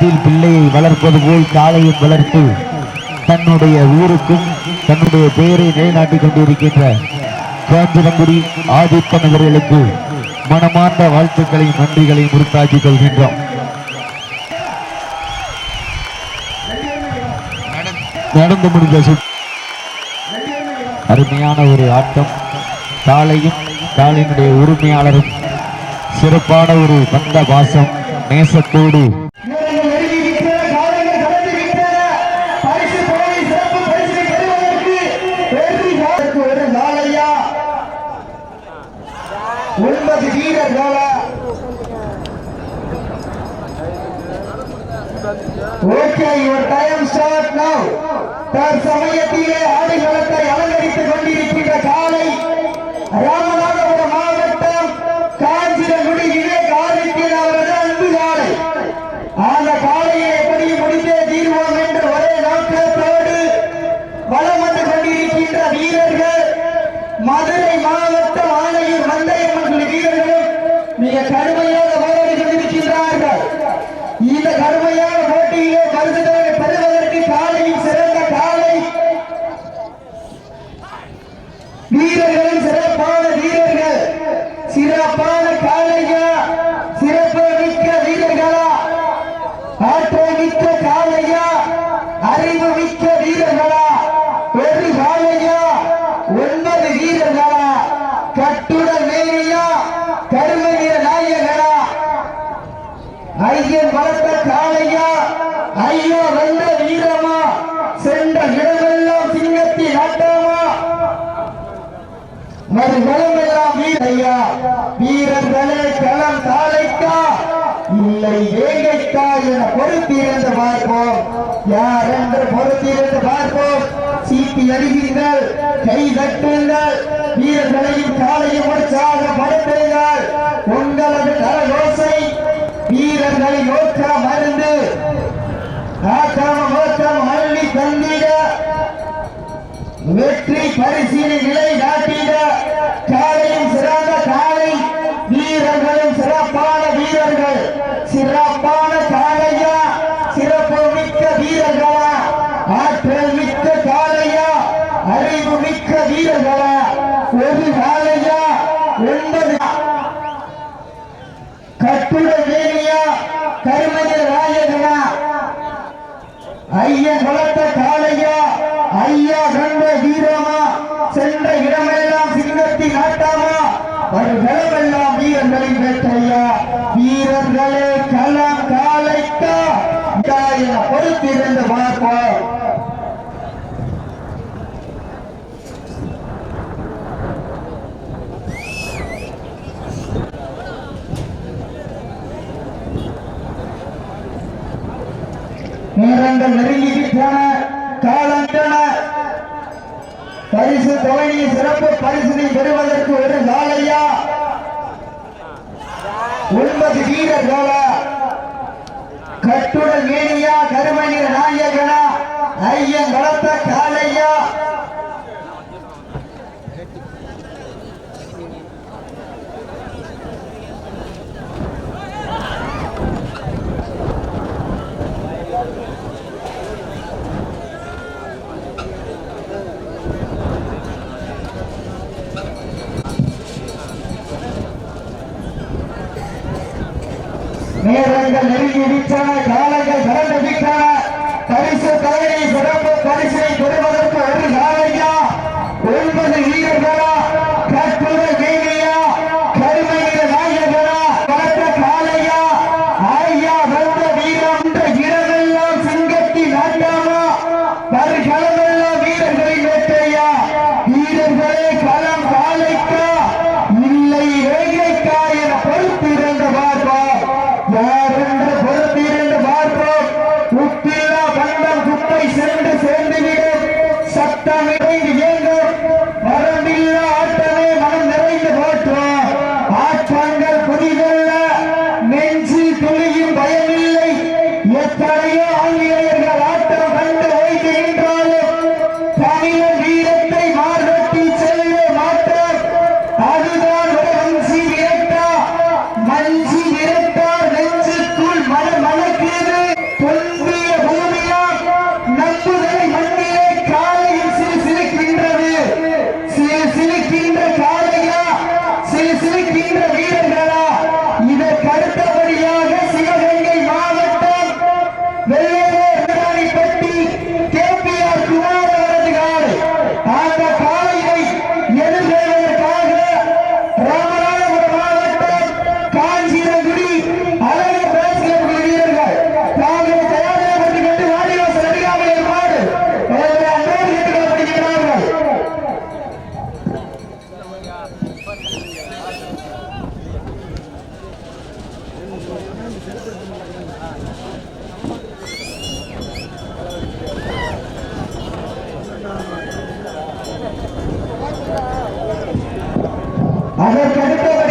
பிள்ளையை வளர்ப்பது போல் காளையும் வளர்த்து தன்னுடைய ஊருக்கும் தன்னுடைய பெயரை நிலைநாட்டிக் கொண்டிருக்கின்ற காஞ்சிரங்குடி ஆதித்தன் அவர்களுக்கு மனமார்ந்த வாழ்த்துக்களையும் நன்றிகளையும் உறுத்தாக்கிக் கொள்கின்றோம். நடந்து முடிந்த சுற்று. அருமையான ஒரு ஆட்டம். காலையும் காளையினுடைய உரிமையாளரும் சிறப்பான ஒரு பந்த பாசம் நேசத்தோடு झाला okay your time start now तर समय येतील கடுமையாக போராடி கொண்டிருக்கின்றார்கள். இந்த கடுமையான போட்டியிலே பரிசுகளை பெறுவதற்கு காலையில் சிறந்த காலை. வீரர்களும் சிறப்பான வீரர்கள். சிறப்பான காலையா? சிறப்பு மிக்க வீரர்களா? ஆற்றல் மிக்க காலையா? அறிவு மிக்க வீரர்களா? ஒரு காலையா? ஒன்பது வீரர்களா? கட்டுட மேனியா கருமை நிற நாயகனா ஐயன் வளர்த்த காளையா ஐயோ வென்ற வீரமா சென்ற இடமெல்லாம் சிங்கத்தின் ஆட்டமா மறுபலம் எல்லாம் வீரையா வீரர்களே களம் தாளைக்கா இல்லை வேங்கைக்கா என பொறுத்திருந்து பார்ப்போம். யார் என்று பொறுத்திருந்து பார்ப்போம்? சீட்டி அடிவீர்கள் கை தட்டுங்கள் வீரர்களையும் காலையும் உற்சாகப்படுத்துங்கள் உங்களது கரகோசை வீரர்களை நோக்க மருந்து. அள்ளி வெற்றி பரிசீலனை நிலை நாட்டி காலையும் சிறந்த காலை வீரர்களும் சிறப்பான வீரர்கள் சிறப்பான காளையா சிறப்பு மிக்க வீரர்களா ஆற்றல் மிக்க காளையா அறிவு மிக்க வீரர்களா ஒரு காளையா ஒன்பது கட்டுட வேணியா கருமஞ்ச நாயகனா ஐயன் வளர்த்த காளையா? ஐயா கண்ட வீரமா? சென்ற இடமெல்லாம் சிங்கத்தின் ஆட்டாமா? வருகளமெல்லாம் வீரர்களின் வேட்டையா? வீரர்களே களம் காலைக்கா இதா என பொறுத்திருந்து பார்ப்போம் காலங்கள் நெருங்கி போன காலந்தன பரிசு தொகையை சிறப்பு பரிசினை பெறுவதற்கு ஒரு நாளையா? ஒன்பது வீரர்களா? கட்டுடல் மேனியா? கருமணிய நாயகனா ভাষার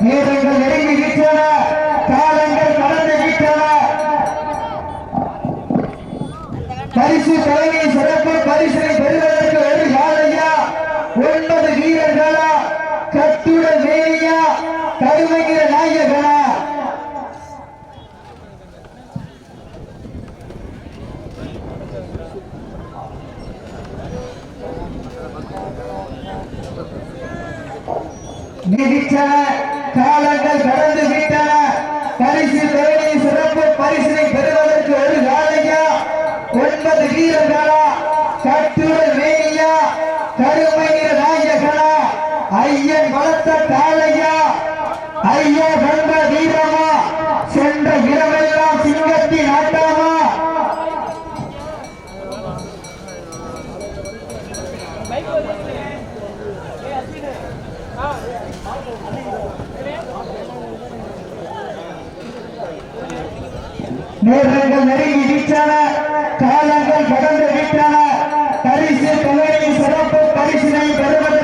கீதைகள் நெருங்கி விட்டன காலங்கள் கடந்து பரிசு தலைமை சிறப்பு பரிசனை பெறுவதற்கு ஒரு யாரையா ஒன்பது வீரர்களா? கட்டுட வேலியா கருமைகிற நாயகனா? நிதிச்சன கடந்து விட்டன. பரிசு தேடி சிறப்பு பரிசினை பெறுவதற்கு ஒரு வேலையா? ஒன்பது வீரர்களா? நேரங்கள் நெருங்கி விட்டன காலங்கள் கடந்து விட்டன பரிசு தொகையை சிறப்பு பரிசினை பெறுவது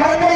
மதுரை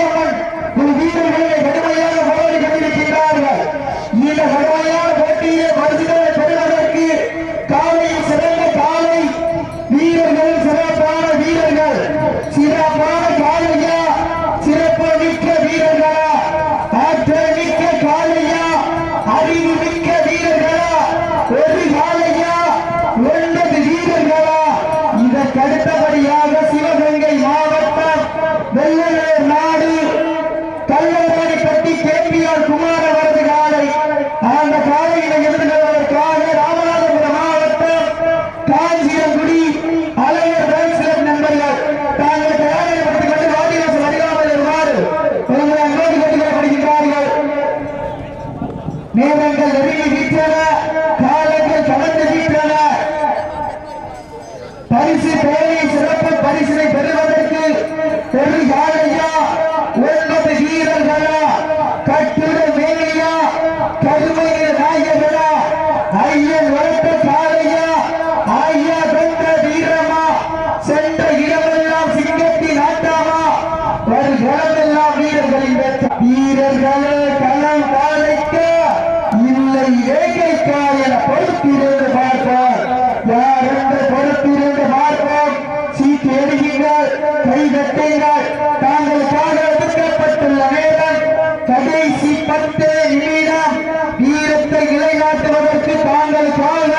கடைசி பத்து நிமிடம் வீரத்தை நிலைநாட்டுவதற்கு தாங்கள் கால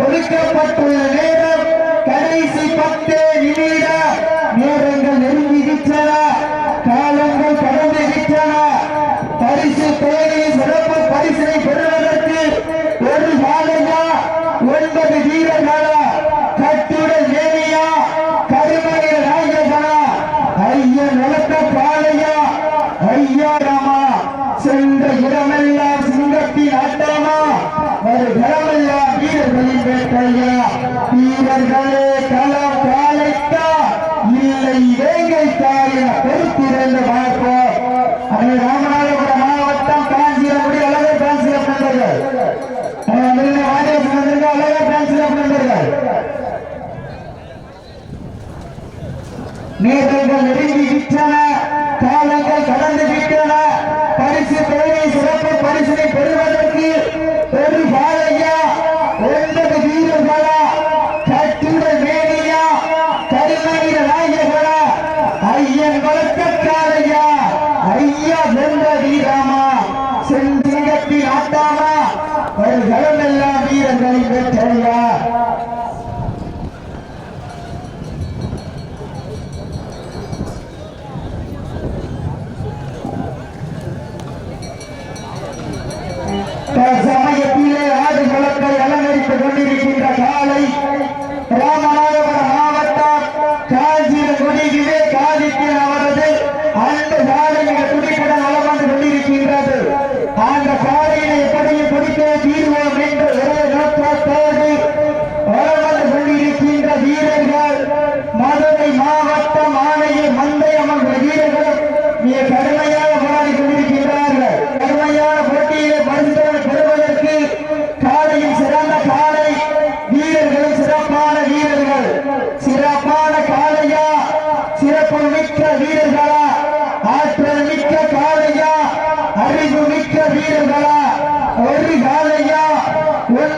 கொடுக்கப்பட்டுள்ள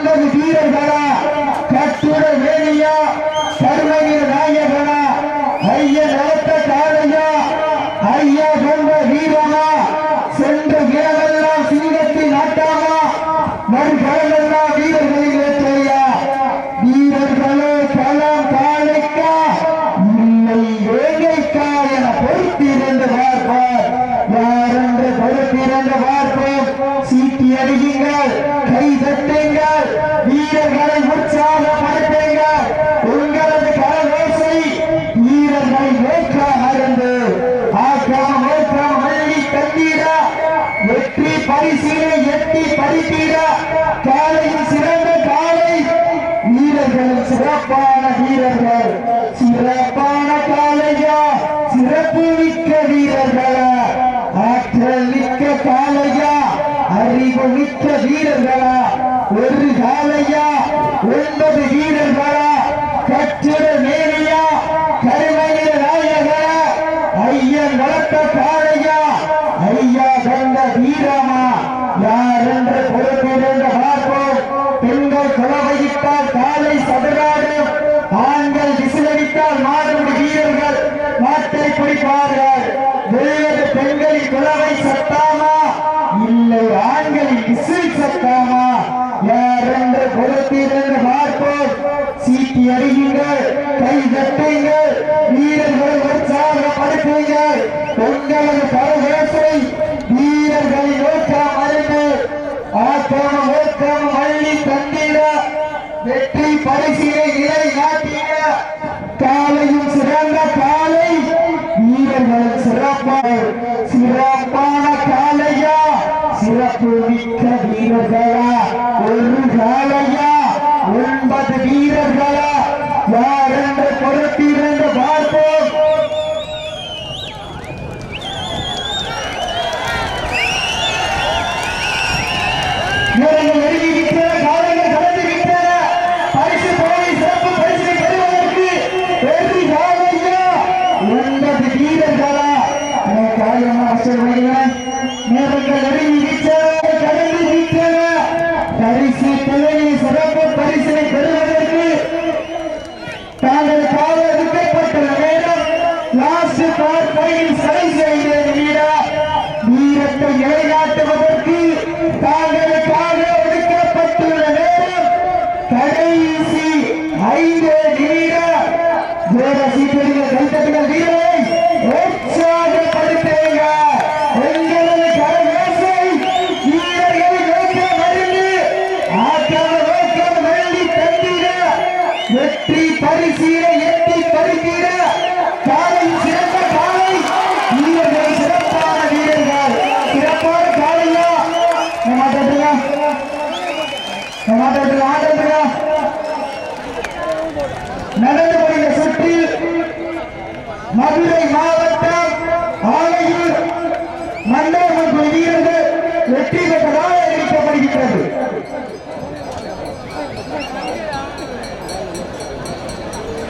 சிறந்தது வீரர்களா? கட்டுர வேணியா? கருமையில் நாயகனா? ஐயன் அழைத்த காலையா? ஐயா கொண்ட வீரமா சென்ற இடமெல்லாம் சீனத்தில் நாட்டாமா? மறுகளமெல்லாம் வீரர்களில் ஏற்றையா? வீரர்களே களம் காலைக்கா இல்லை வேங்கைக்கா என பொறுத்திருந்து பார்ப்பார் யாரென்று பொறுத்திருந்து பார்ப்போம். சீட்டி அடியுங்கள் வீரர்கள ஆற்றல் மிக்க காலையா அறிவு மிக்க வீரர்களா ஒரு காலையா ஒன்பது வீரர்களா கற்றிட மேலையா கருமையில நாயகா ஐயன் வளர்த்த காலையா અલ્લાહની સત્તામાં சிறப்பு மிக்க வீரர்களா? ஒரு காலையா ஒன்பது வீரர்களா? யார் என்று பொறுத்திருந்து பார்ப்போம். essa porra.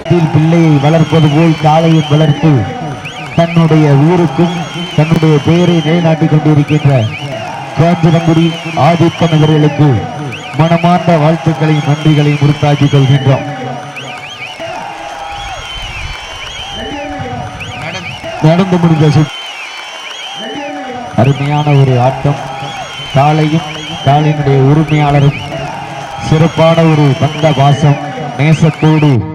பிள்ளையை வளர்ப்பது போல் காளையை வளர்த்து தன்னுடைய ஊருக்கும் தன்னுடைய பெயரை நிலைநாட்டிக் கொண்டிருக்கின்ற காஞ்சிரங்குடி ஆதித்த நகர்களுக்கு மனமார்ந்த வாழ்த்துக்களையும் நன்றிகளையும் உறுத்தாக்கிக் கொள்கின்றோம். நடந்து முடிந்த சுற்று அருமையான ஒரு ஆட்டம். காளையும் காளையினுடைய உரிமையாளரும் சிறப்பான ஒரு பந்த வாசம் நேசத்தோடு